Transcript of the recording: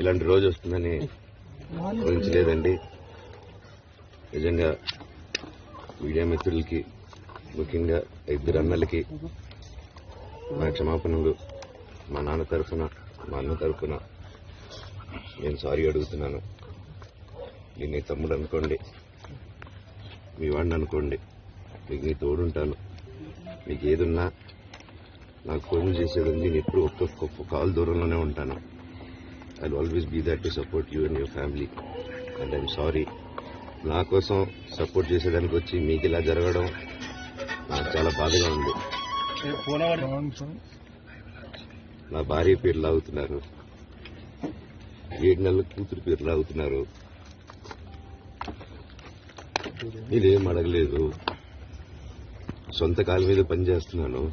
ఇలాంటి రోజు వస్తుందని ఊహించలేదండి. నిజంగా మీడియా మిత్రులకి ముఖ్యంగా ఇద్దరు అన్నలకి నా క్షమాపణలు మా నాన్న తరఫున మా అన్న తరఫున నేను సారీ అడుగుతున్నాను. నేను తమ్ముడు అనుకోండి మీ వాడిని అనుకోండి మీకు నీ తోడుంటాను. మీకు ఏదున్నా నాకు ఫోన్ చేసేది నేను ఎప్పుడు ఒక్క ఒక్క కాల్ దూరంలోనే ఉంటాను. I always be that to support you and your family and I'm sorry నా కోసం సపోర్ట్ చేసేదానికి వచ్చి మీకు ఇలా జరగడం నాకు చాలా బాధగా ఉంది. నా భార్య పేరు లాగుతున్నారు. ఏడు నెలల కూతురు పేరు లాగుతున్నారు. మీరేం అడగలేదు. సొంత కాలు మీద పని చేస్తున్నాను.